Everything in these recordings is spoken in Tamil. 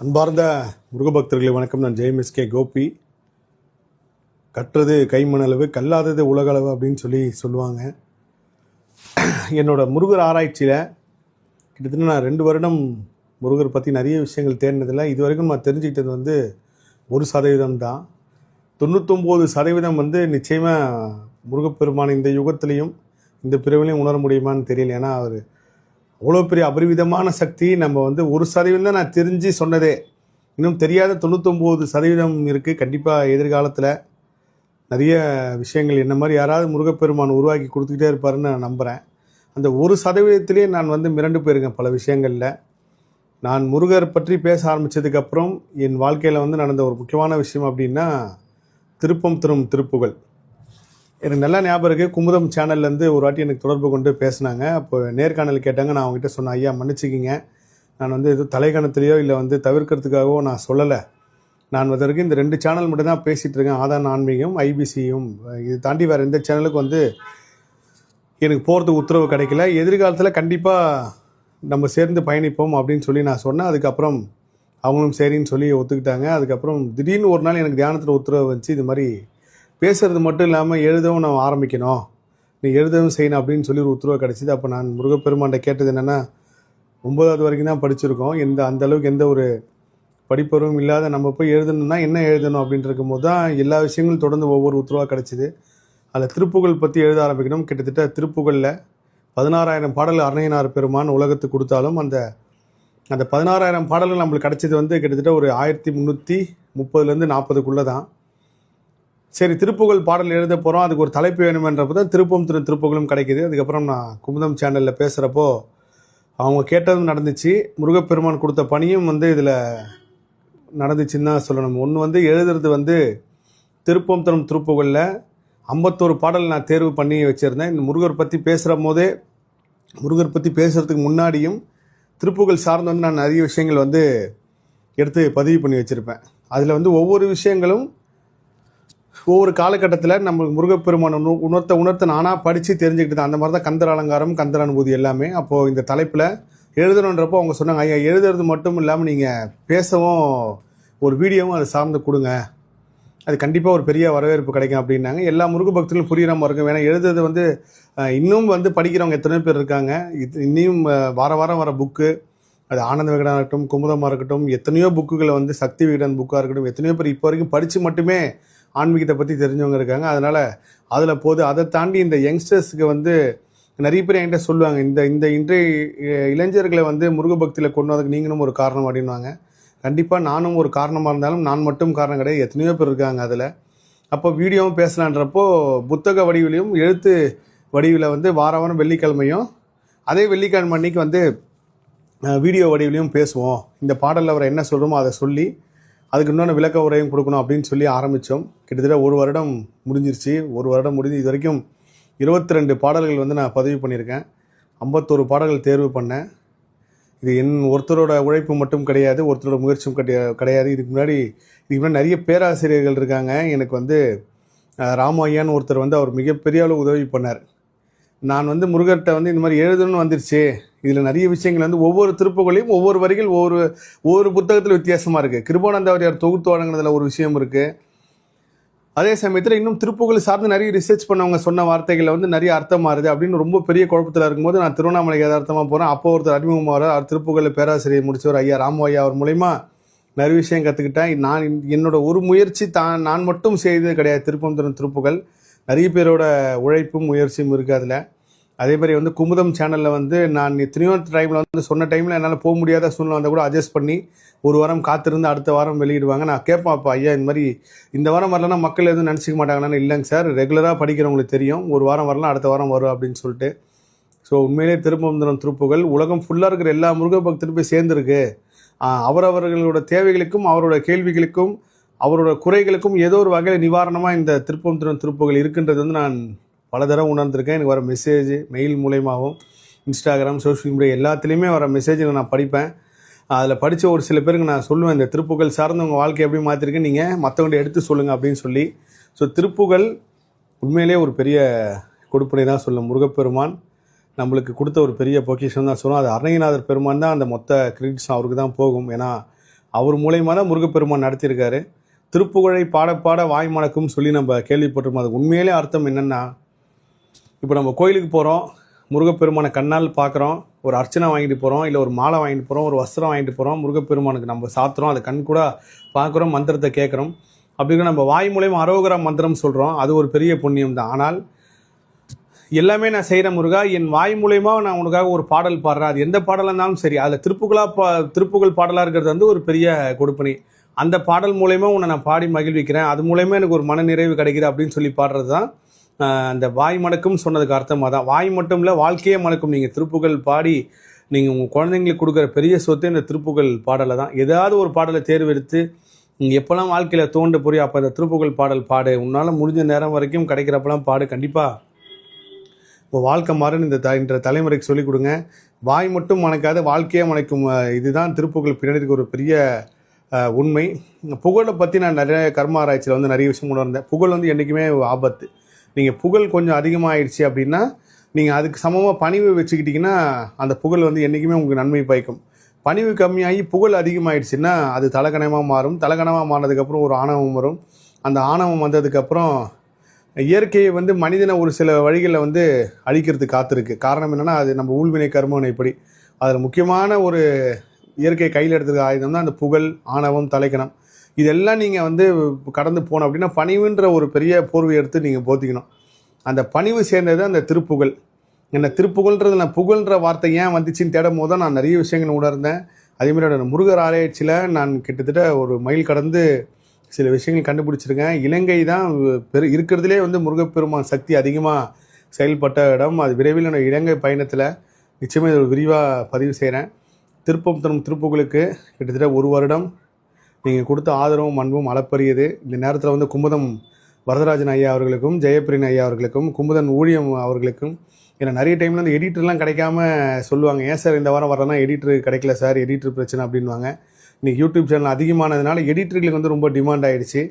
அன்பார்ந்த முருகபக்தர்களை வணக்கம். நான் ஜெயம் கே கோபி. கற்றது கைமணளவு கல்லாதது உலகளவு அப்படின்னு சொல்லி சொல்லுவாங்க. என்னோடய முருகர் ஆராய்ச்சியில் கிட்டத்தட்ட நான் ரெண்டு வருடம் முருகர் பற்றி நிறைய விஷயங்கள் தேடினதில் இது வரைக்கும் நான் தெரிஞ்சுக்கிட்டது வந்து ஒரு சதவீதம் தான். தொண்ணூத்தொம்பது சதவீதம் வந்து நிச்சயமாக முருகப்பெருமான் இந்த யுகத்திலையும் இந்த பிரிவிலையும் உணர முடியுமான்னு தெரியல. ஏன்னா அவர் அவ்வளோ பெரிய அபரிவிதமான சக்தி நம்ம வந்து ஒரு சதவீதம் தான் நான் தெரிஞ்சு சொன்னதே. இன்னும் தெரியாத தொண்ணூத்தொம்பது சதவீதம் இருக்குது கண்டிப்பாக எதிர்காலத்தில் நிறைய விஷயங்கள் என்ன மாதிரி யாராவது முருகப்பெருமான் உருவாக்கி கொடுத்துக்கிட்டே இருப்பாருன்னு நான் நம்புகிறேன் அந்த ஒரு சதவீதத்திலே நான் வந்து மிரண்டு போயிருக்கேன் பல விஷயங்களில். நான் முருகர் பற்றி பேச ஆரம்பித்ததுக்கப்புறம் என் வாழ்க்கையில் வந்து நடந்த ஒரு முக்கியமான விஷயம் அப்படின்னா திருப்பம் திரும் திருப்புகள். எனக்கு நல்லா ஞாபகம் இருக்குது குமுதம் சேனல்லேருந்து ஒரு வாட்டி எனக்கு தொடர்பு கொண்டு பேசினாங்க. அப்போ நேர்காணல் கேட்டாங்க. நான் அவங்ககிட்ட சொன்னேன் ஐயா மன்னிச்சிக்கிங்க. நான் வந்து எதுவும் தலைகணத்துலேயோ இல்லை வந்து தவிர்க்கிறதுக்காகவோ நான் சொல்லலை. நான் வரைக்கும் இந்த ரெண்டு சேனல் மட்டும் தான் பேசிகிட்டு இருக்கேன். ஆதான் ஆன்மீகம் ஐபிசியும் இது தாண்டி வேறு எந்த சேனலுக்கு வந்து எனக்கு போகிறதுக்கு உத்தரவு கிடைக்கல. எதிர்காலத்தில் கண்டிப்பாக நம்ம சேர்ந்து பயணிப்போம் அப்படின்னு சொல்லி நான் சொன்னேன். அதுக்கப்புறம் அவங்களும் சரின்னு சொல்லி ஒத்துக்கிட்டாங்க. அதுக்கப்புறம் திடீர்னு ஒரு நாள் எனக்கு தியானத்தில் உத்தரவு வந்துச்சு. இது மாதிரி பேசுறது மட்டும் இல்லாமல் எழுதவும் நான் ஆரம்பிக்கணும். நீ எழுதவும் செய்யணும் அப்படின்னு சொல்லி ஒரு உத்தரவு கிடச்சிது. அப்போ நான் முருகப்பெருமான்கிட்ட கேட்டது என்னென்னா ஒன்பதாவது வரைக்கும் தான் படிச்சிருக்கோம். எந்த அந்தளவுக்கு எந்த ஒரு படிப்பருவம் இல்லாத நம்ம போய் எழுதணும்னா என்ன எழுதணும் அப்படின்னு இருக்கும்போது தான் எல்லா விஷயங்களும் தொடர்ந்து ஒவ்வொரு உத்தரவாக கிடச்சிது. அதில் திருப்புகழ் பற்றி எழுத ஆரம்பிக்கணும். கிட்டத்தட்ட திருப்புகழில் பதினாறாயிரம் பாடல் அருணையனார் பெருமான் உலகத்துக்கு கொடுத்தாலும் அந்த அந்த பதினாறாயிரம் பாடல்கள் நம்மளுக்கு கிடச்சது வந்து கிட்டத்தட்ட ஒரு ஆயிரத்தி முந்நூற்றி முப்பதுலேருந்து நாற்பதுக்குள்ளே தான் சரி திருப்புகழ் பாடல் எழுத போகிறோம் அதுக்கு ஒரு தலைப்பு வேணுமென்றப்போ தான் திருப்பம் திரு திருப்புகளும் கிடைக்கிது. அதுக்கப்புறம் நான் குமுதம் சேனலில் பேசுகிறப்போ அவங்க கேட்டதும் நடந்துச்சு. முருகப்பெருமான் கொடுத்த பணியும் வந்து இதில் நடந்துச்சுன்னு தான் சொல்லணும். ஒன்று வந்து எழுதுறது வந்து திருப்பம் தரும் திருப்புகளில் ஐம்பத்தோரு பாடல் நான் தேர்வு பண்ணி வச்சுருந்தேன். இந்த முருகர் பற்றி பேசுகிற போதே முருகர் பற்றி பேசுகிறதுக்கு முன்னாடியும் திருப்புகழ் சார்ந்து வந்து நான் நிறைய விஷயங்கள் வந்து எடுத்து பதிவு பண்ணி வச்சுருப்பேன். அதில் வந்து ஒவ்வொரு விஷயங்களும் ஒவ்வொரு காலகட்டத்தில் நம்ம முருகப்பெருமான் உணர்த்த உணர்த்த நானாக படித்து தெரிஞ்சுக்கிட்டு அந்த மாதிரி தான் கந்தர் அலங்காரம் கந்தர் அனுபூதி எல்லாமே. அப்போது இந்த தலைப்பில் எழுதணுன்றப்போ அவங்க சொன்னாங்க ஐயா எழுதுறது மட்டும் இல்லாமல் நீங்கள் பேசவும் ஒரு வீடியோவும் அதை சார்ந்து கொடுங்க. அது கண்டிப்பாக ஒரு பெரிய வரவேற்பு கிடைக்கும் அப்படின்னாங்க. எல்லா முருக பக்தர்களும் புரிகிற மாதிரி இருக்கும். ஏன்னா எழுதுறது வந்து இன்னும் வந்து படிக்கிறவங்க எத்தனையோ பேர் இருக்காங்க. இது இன்னும் வார வாரம் வர புக்கு. அது ஆனந்த விகடனாக இருக்கட்டும் குமுதமாக இருக்கட்டும் எத்தனையோ புக்குகளை வந்து சக்தி விகடன் புக்காக இருக்கட்டும் எத்தனையோ பேர் இப்போ வரைக்கும் படித்து மட்டுமே ஆன்மீகத்தை பற்றி தெரிஞ்சவங்க இருக்காங்க. அதனால் அதில் போது அதை தாண்டி இந்த யங்ஸ்டர்ஸுக்கு வந்து நிறைய பேர் என்கிட்ட சொல்லுவாங்க. இந்த இந்த இன்றைய இளைஞர்களை வந்து முருக பக்தியில் கொண்டு வரதுக்கு நீங்களும் ஒரு காரணம் அப்படின்வாங்க கண்டிப்பாக நானும் ஒரு காரணமாக இருந்தாலும் நான் மட்டும் காரணம் கிடையாது. எத்தனையோ பேர் இருக்காங்க அதில். அப்போ வீடியோவும் பேசலான்றப்போ புத்தக வடிவிலையும் எழுத்து வடிவில் வந்து வார வாரம் வெள்ளிக்கிழமையும் அதே வெள்ளிக்கிழமை அன்னைக்கு வந்து வீடியோ வடிவிலையும் பேசுவோம். இந்த பாடலில் அவர் என்ன சொல்கிறோமோ அதை சொல்லி அதுக்கு இன்னொன்று விளக்க உரையும் கொடுக்கணும் அப்படின்னு சொல்லி ஆரம்பித்தோம் கிட்டத்தட்ட ஒரு வருடம் முடிஞ்சிருச்சு. ஒரு வருடம் முடிஞ்சு இது வரைக்கும் இருபத்தி ரெண்டு பாடல்கள் வந்து நான் பதிவு பண்ணியிருக்கேன். ஐம்பத்தோரு பாடல்கள் தேர்வு பண்ணேன். இது என் ஒருத்தரோட உழைப்பு மட்டும் கிடையாது ஒருத்தரோட முயற்சியும் கிடையாது கிடையாது. இதுக்கு முன்னாடி இதுக்கு முன்னாடி நிறைய பேராசிரியர்கள் இருக்காங்க. எனக்கு வந்து ராமையான்னு ஒருத்தர் வந்து அவர் மிகப்பெரிய அளவு உதவி பண்ணார். நான் வந்து முருகர்கிட்ட வந்து இந்த மாதிரி எழுதணும்னு வந்துருச்சு. இதில் நிறைய விஷயங்கள் வந்து ஒவ்வொரு திருப்புகளையும் ஒவ்வொரு வரிகள் ஒவ்வொரு ஒவ்வொரு புத்தகத்தில் வித்தியாசமாக இருக்குது கிருபானந்தாவரியார் தொகுத்து வழங்கினதில் ஒரு விஷயம் இருக்குது அதே சமயத்தில் இன்னும் திருப்புகளை சார்ந்து நிறைய ரிசர்ச் பண்ணவங்க சொன்ன வார்த்தைகளில் வந்து நிறைய அர்த்தம் மாறுது அப்படின்னு ரொம்ப பெரிய குழப்பத்தில் இருக்கும்போது நான் திருவண்ணாமலை யதார்த்தமாக போகிறேன் அப்போ ஒருத்தர் அறிமுகமாக அவர் திருப்புகளில் பேராசிரியர் முடிச்சவர் ஐயா ராமு ஐயா அவர் மூலிமா நிறைய விஷயம் கற்றுக்கிட்டேன் நான் என்னோட ஒரு முயற்சி தான் நான் மட்டும் செய்தது கிடையாது. திருப்பம் தரும் திருப்புகள் நிறைய பேரோட உழைப்பும் முயற்சியும் இருக்குது அதில். அதே மாதிரி வந்து குமுதம் சேனலில் வந்து நான் எத்தனையோ டைமில் வந்து சொன்ன டைமில் என்னால் போக முடியாத சூழ்நிலை வந்தால் கூட அட்ஜஸ்ட் பண்ணி ஒரு வாரம் காத்திருந்து அடுத்த வாரம் வெளியிடுவாங்க. நான் கேட்பேன் அப்போ ஐயா இந்த மாதிரி இந்த வாரம் வரலன்னா மக்கள் எதுவும் நினச்சிக்க மாட்டாங்கன்னா இல்லைங்க சார். ரெகுலராக படிக்கிறவங்களுக்கு தெரியும். ஒரு வாரம் வரலாம் அடுத்த வாரம் வரும் அப்படின்னு சொல்லிட்டு. ஸோ உண்மையிலே திருப்பந்தரம் திருப்புகள். உலகம் ஃபுல்லாக இருக்கிற எல்லா முருக பக்தரும் போய் சேர்ந்துருக்கு. அவரவர்களோட தேவைகளுக்கும் அவரோட கேள்விகளுக்கும் அவரோட குறைகளுக்கும் ஏதோ ஒரு வகையில் நிவாரணமாக இந்த திருப்பம் திருப்புகள் இருக்குன்றது வந்து நான் பல தடவை உணர்ந்திருக்கேன். எனக்கு வர மெசேஜ் மெயில் மூலயமாகவும் இன்ஸ்டாகிராம் சோஷியல் மீடியா எல்லாத்துலேயுமே வர மெசேஜை நான் படிப்பேன். அதில் படித்த ஒரு சில பேருக்கு நான் சொல்லுவேன் இந்த திருப்புகள் சார்ந்து உங்கள் வாழ்க்கை எப்படி மாற்றிருக்கு நீங்கள் மற்றவங்க எடுத்து சொல்லுங்கள் அப்படின்னு சொல்லி. ஸோ திருப்புகள் உண்மையிலே ஒரு பெரிய கொடுப்பனை தான் சொல்லும். முருகப்பெருமான் நம்மளுக்கு கொடுத்த ஒரு பெரிய பொக்கிஷன் தான் சொல்லுவோம் அது அருணகிரிநாதர் பெருமான் தான் அந்த மொத்த கிரெடிட்ஸ் அவருக்கு தான் போகும். ஏன்னா அவர் மூலயமா தான் முருகப்பெருமான் நடத்தியிருக்காரு. திருப்புகழை பாட பாட வாய் மணக்கும் சொல்லி நம்ம கேள்விப்பட்டிருக்கோம் அது உண்மையிலே அர்த்தம் என்னென்னா இப்போ நம்ம கோயிலுக்கு போகிறோம் முருகப்பெருமானை கண்ணால் பார்க்குறோம் ஒரு அர்ச்சனை வாங்கிட்டு போகிறோம் இல்லை ஒரு மாலை வாங்கிட்டு போகிறோம் ஒரு வஸ்திரம் வாங்கிட்டு போகிறோம் முருகப்பெருமானுக்கு நம்ம சாத்துறோம் அதை கண் கூட பார்க்குறோம் மந்திரத்தை கேட்குறோம். அப்படிங்கிற நம்ம வாய் மூலயமா அரோகர மந்திரம் சொல்கிறோம் அது ஒரு பெரிய புண்ணியம் தான். ஆனால் எல்லாமே நான் செய்கிற முருகா என் வாய் மூலயமா நான் உனக்காக ஒரு பாடல் பாடுறேன். அது எந்த பாடலாக இருந்தாலும் சரி அதில் திருப்புகளாக பா திருப்புகழ் பாடலாக இருக்கிறது வந்து ஒரு பெரிய கொடுப்பனை. அந்த பாடல் மூலயமா உன்னை நான் பாடி மகிழ்விக்கிறேன். அது மூலயமா எனக்கு ஒரு மன நிறைவு கிடைக்குது அப்படின்னு சொல்லி பாடுறது தான் அந்த வாய் மணக்கும்னு சொன்னதுக்கு அர்த்தமாக தான் வாய் மட்டும் இல்லை வாழ்க்கையே மணக்கும். நீங்கள் திருப்புகள் பாடி நீங்கள் உங்கள் குழந்தைங்களுக்கு கொடுக்குற பெரிய சொத்து இந்த திருப்புகழ் பாடலை தான். ஏதாவது ஒரு பாடலை தேர்வெடுத்து நீங்கள் எப்போல்லாம் வாழ்க்கையில் தோண்ட புரியும் அப்போ அந்த திருப்புகள் பாடல் பாடு. உன்னால் முடிஞ்ச நேரம் வரைக்கும் கிடைக்கிறப்பெல்லாம் பாடு கண்டிப்பாக உங்கள் வாழ்க்கை மாறுன்னு இந்த த இன்ற தலைமுறைக்கு சொல்லிக் கொடுங்க. வாய் மட்டும் மணக்காத வாழ்க்கையே மணக்கும். இதுதான் திருப்புகள் பின்னாடி ஒரு பெரிய உண்மை. புகழை பற்றி நான் நிறைய கர்ம ஆராய்ச்சியில் வந்து நிறைய விஷயம் உணர்ந்தேன். புகழ் வந்து என்றைக்குமே ஆபத்து. நீங்கள் புகழ் கொஞ்சம் அதிகமாகிடுச்சு அப்படின்னா நீங்கள் அதுக்கு சமமாக பணிவு வச்சுக்கிட்டிங்கன்னா அந்த புகழ் வந்து என்றைக்குமே உங்களுக்கு நன்மை பயக்கும். பணிவு கம்மியாகி புகழ் அதிகமாகிடுச்சுன்னா அது தலகணமாக மாறும். தலகணமாக மாறினதுக்கப்புறம் ஒரு ஆணவம் வரும். அந்த ஆணவம் வந்ததுக்கப்புறம் இயற்கையை வந்து மனிதனை ஒரு சில வழிகளில் வந்து அழிக்கிறதுக்கு காத்திருக்கு. காரணம் என்னென்னா அது நம்ம ஊழ்வினை கர்மம் இப்படி. அதில் முக்கியமான ஒரு இயற்கை கையில் எடுத்துருக்க ஆயுதம் தான் அந்த புகழ் ஆணவம் தலைக்கணம் இதெல்லாம் நீங்கள் வந்து கடந்து போகணும். அப்படின்னா பணிவுன்ற ஒரு பெரிய போர்வை எடுத்து நீங்கள் போத்திக்கணும். அந்த பணிவு சேர்ந்தது அந்த திருப்புகழ். என்ன திருப்புகழ்ன்றது நான் புகழ்ன்ற வார்த்தை ஏன் வந்துச்சுன்னு தேடும் போது தான் நான் நிறைய விஷயங்கள் உணர்ந்தேன். அதேமாதிரி என்னோட முருகர் ஆராய்ச்சியில் நான் கிட்டத்தட்ட ஒரு மைல் கடந்து சில விஷயங்கள் கண்டுபிடிச்சிருக்கேன். இலங்கை தான் பெரு இருக்கிறதுலே வந்து முருகப்பெருமான் சக்தி அதிகமாக செயல்பட்ட இடம். அது விரைவில் என்னோடய இலங்கை பயணத்தில் நிச்சயமாக விரிவாக பதிவு செய்கிறேன் திருப்பம் தரும் திருப்புகளுக்கு கிட்டத்தட்ட ஒரு வருடம் நீங்கள் கொடுத்த ஆதரவும் அன்பும் அளப்பரியது. இந்த நேரத்தில் வந்து குமுதம் வரதராஜன் ஐயா அவர்களுக்கும் ஜெயபிரியன் ஐயா அவர்களுக்கும் குமுதன் ஊழியம் அவர்களுக்கும் ஏன்னா நிறைய டைமில் வந்து எடிட்டர்லாம் கிடைக்காம சொல்லுவாங்க. ஏன் சார் இந்த வாரம் வரலன்னா எடிட்டர் கிடைக்கல சார் எடிட்டர் பிரச்சனை அப்படின்வாங்க இன்றைக்கி யூடியூப் சேனல் அதிகமானதுனால எடிட்டர்களுக்கு வந்து ரொம்ப டிமாண்ட் ஆகிடுச்சு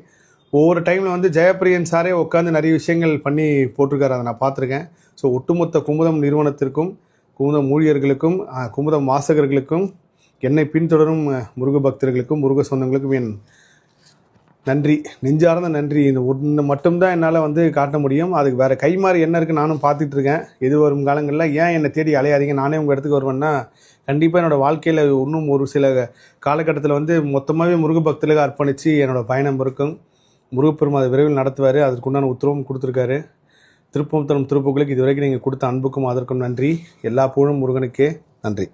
ஒவ்வொரு டைமில் வந்து ஜெயபிரியன் சாரே உட்காந்து நிறைய விஷயங்கள் பண்ணி போட்டிருக்காரு. அதை நான் பார்த்துருக்கேன். ஸோ ஒட்டுமொத்த குமுதம் நிறுவனத்திற்கும் குமுதம் ஊழியர்களுக்கும் குமுதம் வாசகர்களுக்கும் என்னை பின்தொடரும் முருக பக்தர்களுக்கும் முருக சொந்தங்களுக்கும் என் நன்றி நெஞ்சார்ந்த நன்றி. இந்த ஒன்று மட்டும்தான் என்னால் வந்து காட்ட முடியும். அதுக்கு வேறு கைமாறி என்ன இருக்குது நானும் பார்த்துட்டு இருக்கேன். எது வரும் காலங்களில் ஏன் என்னை தேடி அலையாதீங்க? நானே உங்கள் இடத்துக்கு வருவேன்னா கண்டிப்பாக என்னோடய வாழ்க்கையில் இன்னும் ஒரு சில காலகட்டத்தில் வந்து மொத்தமாகவே முருக பக்தர்களுக்கு அர்ப்பணித்து என்னோடய பயணம் இருக்கும். முருகப்பெருமா அதை விரைவில் நடத்துவார். அதற்குண்டான உத்தரவும் கொடுத்துருக்காரு. திருப்பம் தரும் திருப்புகளுக்கு இதுவரைக்கும் நீங்கள் கொடுத்த அன்புக்கும் அதற்கும் நன்றி. எல்லா புகழும் முருகனுக்கே நன்றி.